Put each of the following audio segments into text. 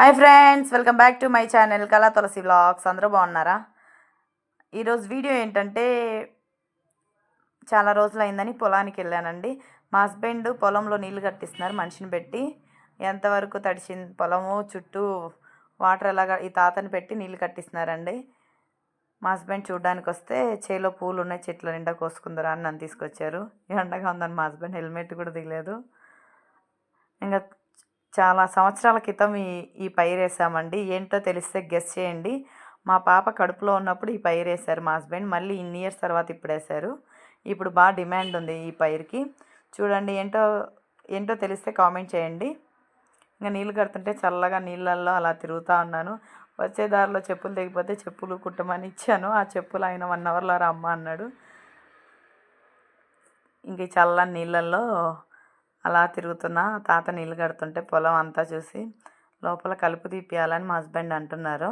Hi friends welcome back to my channel Kala Tulasi vlogs. అందరూ బాగున్నారా? ఈరోజు video ఏంటంటే చాలా రోజులు అయిందని పొలానికి వెళ్ళానండి. మా హస్బెండ్ పొలంలో నీళ్ళు కట్టిస్తున్నారు మనిషిని పెట్టి. ఎంతవరకు తడిచింది పొలము చుట్టూ వాటర్ ఎలాగ ఈ తాతని పెట్టి నీళ్ళు కట్టిస్తున్నారండి. మా హస్బెండ్ చూడడానికి వస్తే చేలో పూలు ఉన్నాయి చెట్ల నిండా కోసుకుందరా అని నన్ను తీసుకొచ్చారు. ఎండగా ఉందని మా హస్బెండ్ హెల్మెట్ కూడా దిగలేదు. ఇంకా చాలా సంవత్సరాల క్రితం ఈ ఈ పైరేసామండి. ఏంటో తెలిస్తే గెస్ చేయండి. మా పాప కడుపులో ఉన్నప్పుడు ఈ పైరు వేశారు మా హస్బెండ్. మళ్ళీ ఇన్ని ఇయర్స్ తర్వాత ఇప్పుడు వేశారు ఇప్పుడు బాగా డిమాండ్ ఉంది ఈ పైరుకి. చూడండి ఏంటో ఏంటో తెలిస్తే కామెంట్ చేయండి. ఇంకా నీళ్ళు కడుతుంటే చల్లగా నీళ్ళల్లో అలా తిరుగుతూ ఉన్నాను. వచ్చే దారిలో చెప్పులు తెగిపోతే చెప్పులు కుట్టమని ఇచ్చాను. ఆ చెప్పులు ఆయన వన్ అవర్లో రమ్మ అన్నాడు ఇంక ఈ చల్లని నీళ్ళల్లో అలా తిరుగుతున్నా. తాత నీళ్ళు కడుతుంటే పొలం అంతా చూసి లోపల కలుపు తీపియాలని మా హస్బెండ్ అంటున్నారు.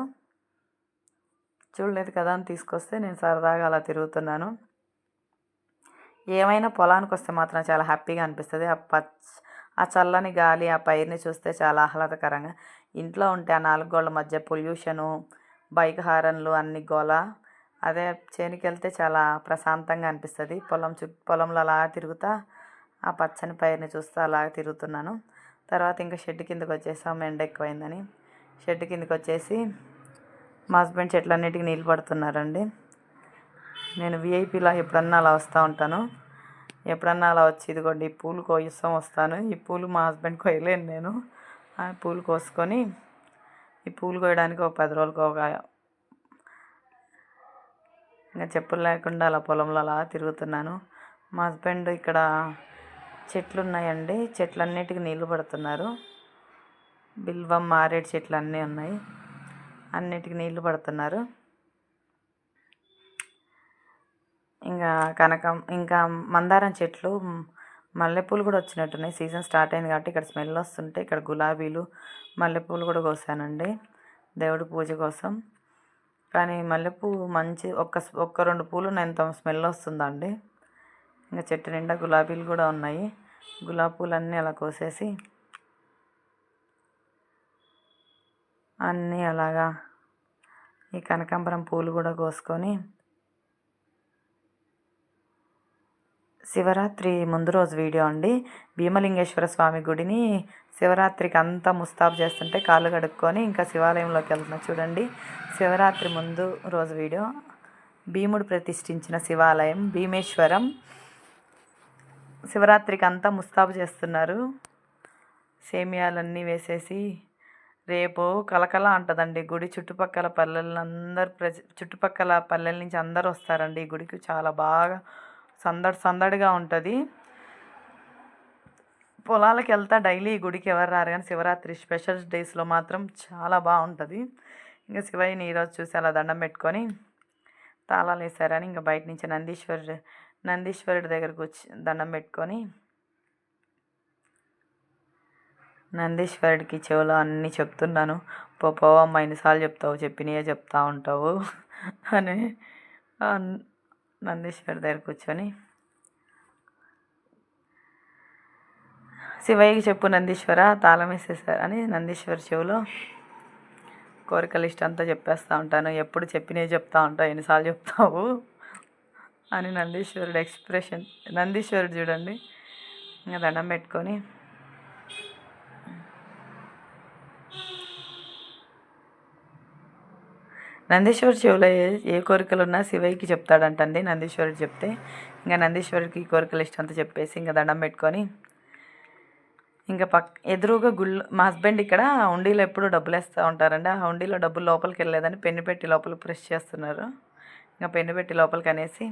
చూడలేదు కదా అని తీసుకొస్తే నేను సరదాగా అలా తిరుగుతున్నాను. ఏమైనా పొలానికి వస్తే మాత్రం చాలా హ్యాపీగా అనిపిస్తుంది. ఆ పచ్చ ఆ చల్లని గాలి ఆ పైరుని చూస్తే చాలా ఆహ్లాదకరంగా. ఇంట్లో ఉంటే ఆ నాలుగు గోళ్ళ మధ్య పొల్యూషను బైక్ హారన్లు అన్ని గోళ అదే చేనుకి వెళ్తే చాలా ప్రశాంతంగా అనిపిస్తుంది. పొలం చు పొలంలో అలా తిరుగుతా ఆ పచ్చని పైరుని చూస్తూ అలా తిరుగుతున్నాను. తర్వాత ఇంకా షెడ్ కిందకి వచ్చేసాం. ఎండ ఎక్కువైందని షెడ్ కిందకి వచ్చేసి మా హస్బెండ్ చెట్లన్నిటికీ నీళ్ళు పడుతున్నారండి. నేను విఐపీలా ఎప్పుడన్నా అలా వస్తూ ఉంటాను. ఎప్పుడన్నా అలా వచ్చి ఇదిగోండి ఈ పూలు కోయిస్తాం వస్తాను. ఈ పూలు మా హస్బెండ్ కోయలేను నేను. ఆ పూలు కోసుకొని ఈ పూలు కోయడానికి ఒక పది రోజులకు ఒక ఇంకా చెప్పులు లేకుండా అలా పొలంలో అలా తిరుగుతున్నాను. మా హస్బెండ్ ఇక్కడ చెట్లు ఉన్నాయండి చెట్లన్నిటికి నీళ్ళు పడుతున్నారు. బిల్వం మారేడు చెట్లు అన్నీ ఉన్నాయి. అన్నిటికీ నీళ్ళు పడుతున్నారు. ఇంకా కనకం ఇంకా మందారం చెట్లు మల్లెపూలు కూడా వచ్చినట్టున్నాయి. సీజన్ స్టార్ట్ అయింది కాబట్టి ఇక్కడ స్మెల్ వస్తుంటే ఇక్కడ గులాబీలు మల్లెపూలు కూడా కోసానండి. దేవుడి పూజ కోసం. కానీ మల్లెపూ మంచి ఒక్క ఒక్క రెండు పూలు ఎంత స్మెల్ వస్తుందండి. ఇంకా చెట్టు నిండా గులాబీలు కూడా ఉన్నాయి. గులాబీ పూలన్నీ అలా కోసేసి అన్నీ అలాగా ఈ కనకాంబరం పూలు కూడా కోసుకొని శివరాత్రి ముందు రోజు వీడియో అండి. భీమలింగేశ్వర స్వామి గుడిని శివరాత్రికి అంతా ముస్తాబు చేస్తుంటే కాళ్ళు కడుక్కొని ఇంకా శివాలయంలోకి వెళ్తున్నా చూడండి. శివరాత్రి ముందు రోజు వీడియో. భీముడు ప్రతిష్ఠించిన శివాలయం భీమేశ్వరం. శివరాత్రికి అంతా ముస్తాబు చేస్తున్నారు. సేమియాలన్నీ వేసేసి రేపు కలకల అంటదండి. గుడి చుట్టుపక్కల పల్లెలందరూ ప్రజ చుట్టుపక్కల పల్లెల నుంచి అందరు వస్తారండి ఈ గుడికి. చాలా బాగా సందడి సందడిగా ఉంటుంది. పొలాలకు వెళ్తా డైలీ ఈ గుడికి ఎవరు రారు కానీ శివరాత్రి స్పెషల్ డేస్లో మాత్రం చాలా బాగుంటుంది. ఇంకా శివయ్యని ఈరోజు చూసి అలా దండం పెట్టుకొని తాళాలు వేసారని ఇంకా బయట నుంచి నందీశ్వర్ నందీశ్వరుడి దగ్గరకు వచ్చి దండం పెట్టుకొని నందీశ్వరుడికి చెవులో అన్నీ చెప్తున్నాను. పో పోవమ్మ ఎన్నిసార్లు చెప్తావు? చెప్పినయే చెప్తా ఉంటావు. అని నందీశ్వరి దగ్గర కూర్చొని శివయ్యకి చెప్పు నందీశ్వర తాళం వేసేసారు అని నందీశ్వరి చెవులో కోరిక లిస్ట్ అంతా చెప్పేస్తూ ఉంటాను. ఎప్పుడు చెప్పినవి చెప్తా ఉంటావు? ఎన్నిసార్లు చెప్తావు? అని నందీశ్వరుడు ఎక్స్ప్రెషన్. నందీశ్వరుడు చూడండి. ఇంకా దండం పెట్టుకొని. నందీశ్వరుడు చెవులో ఏ ఏ కోరికలు ఉన్నా శివయ్యకి చెప్తాడంటండి నందీశ్వరుడు చెప్తే. ఇంకా నందీశ్వరుడికి కోరికలు ఇష్టం చెప్పేసి ఇంకా దండం పెట్టుకొని. ఇంకా పక్ ఎదురుగా గుళ్ళు మా హస్బెండ్ ఇక్కడ హుండీలో ఎప్పుడు డబ్బులు వేస్తూ ఉంటారండి. ఆ హుండీలో డబ్బులు లోపలికి వెళ్ళలేదని పెన్ను పెట్టి లోపల ప్రెస్ చేస్తున్నారు. ఇంకా పెన్ను పెట్టి లోపలికి అనేసి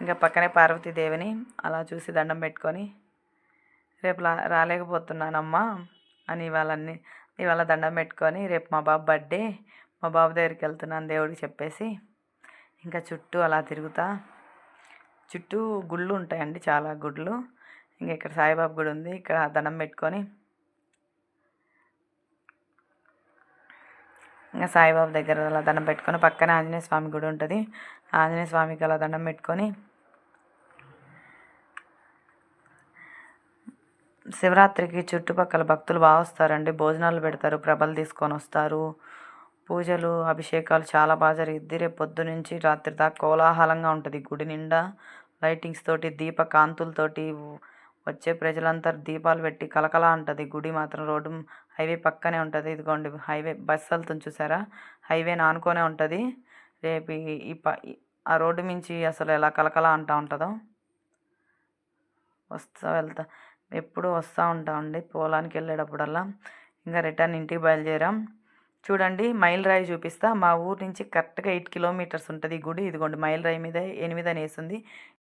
ఇంకా పక్కనే పార్వతీదేవిని అలా చూసి దండం పెట్టుకొని రేపు రా రాలేకపోతున్నానమ్మా అని ఇవాళన్ని ఇవాళ దండం పెట్టుకొని రేపు మా బాబు బర్త్డే మా బాబు దగ్గరికి వెళ్తున్నాను దేవుడికి చెప్పేసి ఇంకా చుట్టూ అలా తిరుగుతా. చుట్టూ గుళ్ళు ఉంటాయండి చాలా గుళ్ళు ఇంకా ఇక్కడ సాయిబాబు గుడి ఉంది ఇక్కడ దండం పెట్టుకొని ఇంకా సాయిబాబా దగ్గర అలా దండం పెట్టుకొని పక్కన ఆంజనేయ స్వామి గుడి ఉంటుంది. ఆంజనేయ స్వామికి అలా దండం పెట్టుకొని శివరాత్రికి చుట్టుపక్కల భక్తులు బాగా వస్తారండి. భోజనాలు పెడతారు ప్రభలు తీసుకొని వస్తారు. పూజలు అభిషేకాలు చాలా బాగా జరిగిద్ది. రేపు పొద్దు నుంచి రాత్రి దాకా కోలాహలంగా ఉంటుంది. గుడి నిండా లైటింగ్స్ తోటి దీప కాంతులతోటి వచ్చే ప్రజలంతా దీపాలు పెట్టి కలకల ఉంటుంది. గుడి మాత్రం రోడ్డు హైవే పక్కనే ఉంటుంది. ఇదిగోండి హైవే బస్సు వెళ్తుంది చూసారా? హైవే నానుకొనే ఉంటుంది. రేపు ఈ- ప ఆ రోడ్డు మించి అసలు ఎలా కలకల అంటూ ఉంటుందో? వస్తా వెళ్తా. ఎప్పుడు వస్తూ ఉంటామండి పొలానికి వెళ్ళేటప్పుడల్లా ఇంకా రిటర్న్ ఇంటికి బయలుదేరాం. చూడండి మైల్ రాయి చూపిస్తా. మా ఊరు నుంచి కరెక్ట్గా ఎయిట్ కిలోమీటర్స్ ఉంటుంది ఈ గుడి. ఇదిగోండి మైల్ రాయి మీద ఎనిమిది అని వేసింది